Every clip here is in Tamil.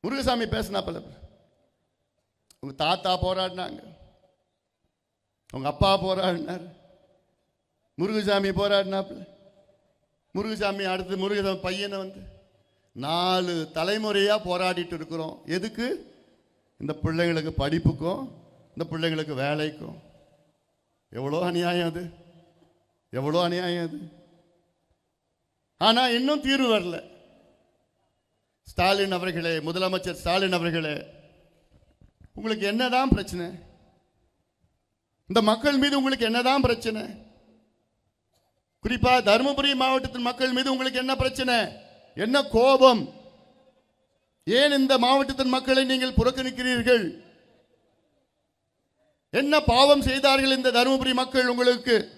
முருகசாமி பேசினாப்பல. உங்க தாத்தா போராடினாங்க. உங்க அப்பா போராடினார். முருகசாமி போராடினாப்புல. முருகசாமி அடுத்து முருகசாமி பையனை வந்து நாலு தலைமுறையாக போராடிட்டு இருக்கிறோம். எதுக்கு? இந்த பிள்ளைங்களுக்கு படிப்புக்கும் இந்த பிள்ளைங்களுக்கு வேலைக்கும். எவ்வளோ அநியாயம் அது? எவ்வளோ அநியாயம் அது? ஆனால் இன்னும் தீர்வு வரல. ஸ்டாலின் அவர்களே முதலமைச்சர் ஸ்டாலின் அவர்களே உங்களுக்கு என்னதான் பிரச்சனை? இந்த மக்கள் மீது உங்களுக்கு என்னதான் பிரச்சனை? குறிப்பா தருமபுரி மாவட்டத்தின் மக்கள் மீது உங்களுக்கு என்ன பிரச்சனை? என்ன கோபம்? ஏன் இந்த மாவட்டத்தின் மக்களை நீங்கள் புறக்கணிக்கிறீர்கள்? என்ன பாவம் செய்தார்கள் இந்த தருமபுரி மக்கள் உங்களுக்கு?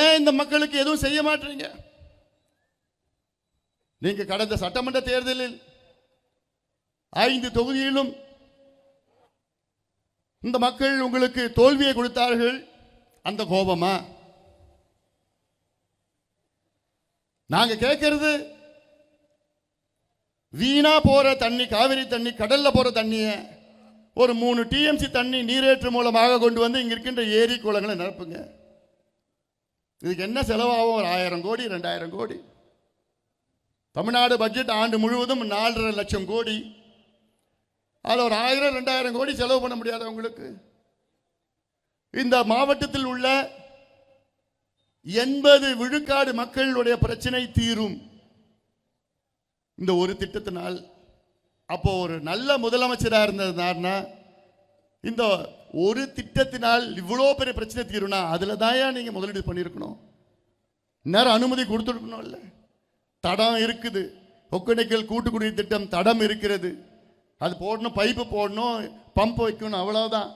ஏன் இந்த மக்களுக்கு எதுவும் செய்ய மாட்டீங்க? நீங்க கடந்த சட்டமன்ற தேர்தலில் ஐந்து தொகுதியிலும் இந்த மக்கள் உங்களுக்கு தோல்வியை கொடுத்தார்கள். அந்த கோபமா? நாங்க கேட்கறது வீணா போற தண்ணி காவிரி தண்ணி கடல்ல போற தண்ணிய ஒரு மூணு டிஎம்சி தண்ணி நீரேற்று மூலமாக கொண்டு வந்து இங்க இருக்கின்ற ஏரி குளங்களை நிரப்புங்க. இதுக்கு என்ன செலவாகும்? ஒரு ஆயிரம் கோடி ரெண்டாயிரம் கோடி. தமிழ்நாடு பட்ஜெட் ஆண்டு முழுவதும் நாலரை லட்சம் கோடி. அதில் ஒரு ஆயிரம் ரெண்டாயிரம் கோடி செலவு பண்ண முடியாது அவங்களுக்கு இந்த மாவட்டத்தில் உள்ள எண்பது விழுக்காடு மக்களுடைய பிரச்சனை தீரும். இந்த ஒரு திட்டத்தினால் அப்போ ஒரு நல்ல முதலமைச்சராக இருந்ததுனார்னா இந்த ஒரு திட்டத்தினால் இவ்வளோ பெரிய பிரச்சனை தீரும்னா அதில் தாயா நீங்கள் முதலீடு பண்ணியிருக்கணும். நேரம் அனுமதி கொடுத்துருக்கணும்ல. தடம் இருக்குது. ஒக்கணைக்கல் கூட்டுக்குடி திட்டம் தடம் இருக்கிறது. அது போடணும் பைப்பு போடணும் பம்ப் வைக்கணும் அவ்வளோதான்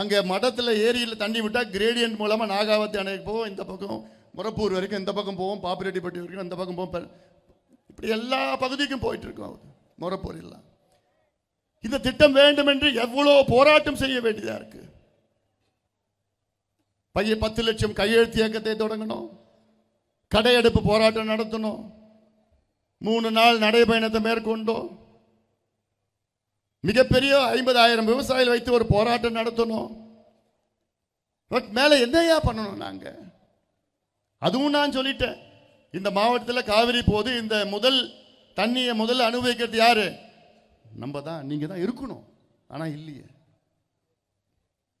அங்கே மடத்தில் ஏரியில் தண்ணி விட்டால் கிரேடியன்ட் மூலமாக நாகாவத்தி அணைக்கு போவோம் இந்த பக்கம் முரப்பூர் வரைக்கும் இந்த பக்கம் போவோம் பாப்பிரெட்டிப்பட்டி வரைக்கும் இந்த பக்கம் போவோம். இப்படி எல்லா பகுதிக்கும் போயிட்டு இருக்கோம். முரப்பூர் எல்லாம். இந்த திட்டம் வேண்டும் என்று எவ்வளோ போராட்டம் செய்ய வேண்டியதாக இருக்கு? பையன் பத்து லட்சம் கையெழுத்து இயக்கத்தை தொடங்கணும். கடையெடுப்பு போராட்டம் நடத்தணும். மூணு நாள் நடைபயணத்தை மேற்கொண்டோம். மிகப்பெரிய ஐம்பதாயிரம் விவசாயிகள் வைத்து ஒரு போராட்டம் நடத்தணும். பட் மேலே என்னையா பண்ணணும் நாங்கள் அதுவும் நான் சொல்லிட்டேன். இந்த மாவட்டத்தில் காவிரி போது இந்த முதல் தண்ணியை முதல்ல அனுபவிக்கிறது யாரு? நம்ம தான் நீங்கள் தான் இருக்கணும். ஆனால் இல்லையே.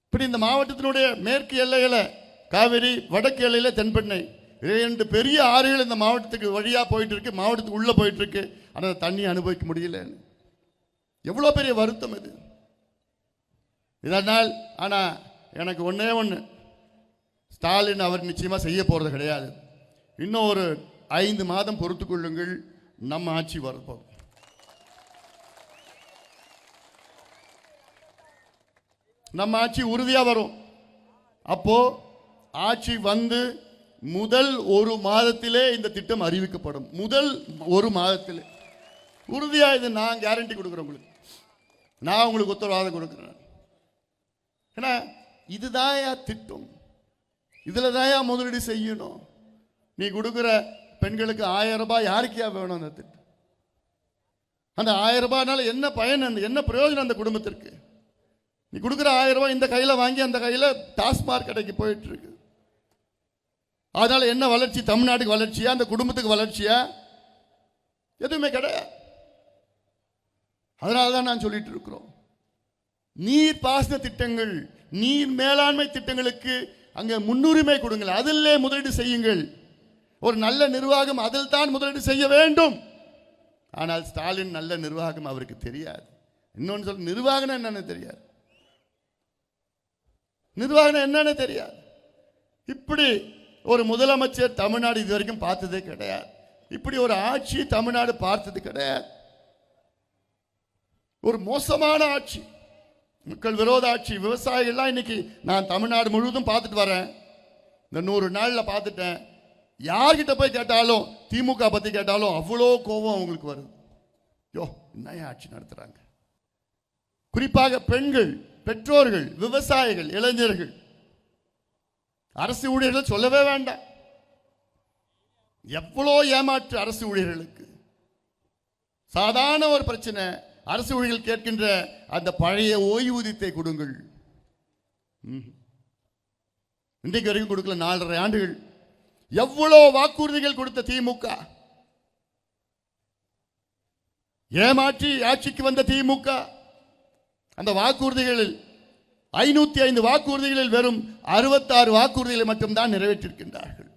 இப்படி இந்த மாவட்டத்தினுடைய மேற்கு எல்லையில் காவிரி வடக்கு எல்லையில் தென்பெண்ணை இரண்டு பெரிய ஆறுகள் இந்த மாவட்டத்துக்கு வழியாக போயிட்டு இருக்கு மாவட்டத்துக்கு உள்ளே போயிட்டு இருக்கு. ஆனால் தண்ணி அனுபவிக்க முடியலன்னு. எவ்வளோ பெரிய வருத்தம் இது. இதனால் ஆனால் எனக்கு ஒன்றே ஒன்று ஸ்டாலின் அவர் நிச்சயமாக செய்ய போகிறது கிடையாது. இன்னும் ஒரு ஐந்து மாதம் பொறுத்துக்கொள்ளுங்கள் நம்ம ஆட்சி வரப்போம் நம்ம ஆட்சி உறுதியாக வரும். அப்போ ஆட்சி வந்து முதல் ஒரு மாதத்திலே இந்த திட்டம் அறிவிக்கப்படும். முதல் ஒரு மாதத்திலே. உறுதியாக இது நான் கேரண்டி கொடுக்குறேன் உங்களுக்கு. நான் உங்களுக்கு உத்தரவாதம் கொடுக்குறேன். ஏன்னா இதுதாயா திட்டம். இதில் தாயா முதலீடு செய்யணும். நீ கொடுக்குற பெண்களுக்கு ஆயிரம் ரூபாய் யாருக்கியா வேணும் அந்த திட்டம்? அந்த ஆயிரம் ரூபாய்னால என்ன பயன் அந்த என்ன பிரயோஜனம் அந்த குடும்பத்திற்கு? நீ கொடுக்குற ஆயிரம் ரூபாய் இந்த கையில் வாங்கி அந்த கையில் டாஸ்மார்க் கடைக்கு போயிட்டு இருக்கு அதனால என்ன வளர்ச்சி? தமிழ்நாட்டுக்கு வளர்ச்சியா? அந்த குடும்பத்துக்கு வளர்ச்சியா? எதுவுமே கிடையாது அதனால தான் நான் சொல்லிட்டு இருக்கிறோம். நீர் பாசன திட்டங்கள் நீர் மேலாண்மை திட்டங்களுக்கு அங்கே முன்னுரிமை கொடுங்கள். அதிலே முதலீடு செய்யுங்கள். ஒரு நல்ல நிர்வாகம் அதில் தான் முதலீடு செய்ய வேண்டும். ஆனால் ஸ்டாலின் நல்ல நிர்வாகம் அவருக்கு தெரியாது. இன்னொன்று சொல்ல நிர்வாகம் என்னன்னு தெரியாது. நிர்வாகம் என்னன்னு தெரியாது. இப்படி ஒரு முதலமைச்சர் தமிழ்நாடு இது வரைக்கும் பார்த்ததே கிடையாது. இப்படி ஒரு ஆட்சி தமிழ்நாடு பார்த்தது கிடையாது. ஒரு மோசமான ஆட்சி. மக்கள் விரோத ஆட்சி. விவசாயிகள்லாம் இன்னைக்கு நான் தமிழ்நாடு முழுவதும் பார்த்துட்டு வரேன். இந்த நூறு நாளில் பார்த்துட்டேன். யார்கிட்ட போய் கேட்டாலும் திமுக பற்றி கேட்டாலும் அவ்வளோ கோபம் அவங்களுக்கு வருது. யோ என்ன ஆட்சி நடத்துகிறாங்க குறிப்பாக பெண்கள். பெற்றோர்கள் விவசாயிகள் இளைஞர்கள். அரசு ஊழியர்கள் சொல்லவே வேண்டாம். எவ்வளோ ஏமாற்று அரசு ஊழியர்களுக்கு. சாதாரண ஒரு பிரச்சனை அரசு ஊழியர்கள் கேட்கின்ற அந்த பழைய ஓய்வூதியத்தை கொடுங்கள். ம். இன்றைக்கு வரைக்கும் கொடுக்கல நாலரை ஆண்டுகள். எவ்வளோ வாக்குறுதிகள் கொடுத்த திமுக? ஏமாற்றி ஆட்சிக்கு வந்த திமுக? அந்த வாக்குறுதிகளில் ஐநூத்தி ஐந்து வாக்குறுதிகளில் வெறும் அறுபத்தாறு வாக்குறுதிகளை மட்டும்தான் நிறைவேற்றியிருக்கின்றார்கள்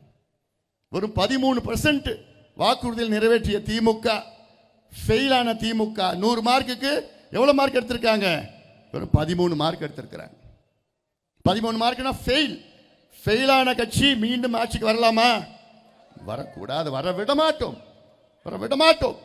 வெறும் பதிமூணு பர்சன்ட் வாக்குறுதியில் நிறைவேற்றிய திமுக ஃபெயிலான திமுக. நூறு மார்க்குக்கு எவ்வளோ மார்க் எடுத்திருக்காங்க? வெறும் பதிமூணு மார்க் எடுத்திருக்கிறாங்க. பதிமூணு மார்க்னா ஃபெயில் ஃபெயிலான கட்சி மீண்டும் ஆட்சிக்கு வரலாமா? வரக்கூடாது. வர விட மாட்டோம் வர விட மாட்டோம்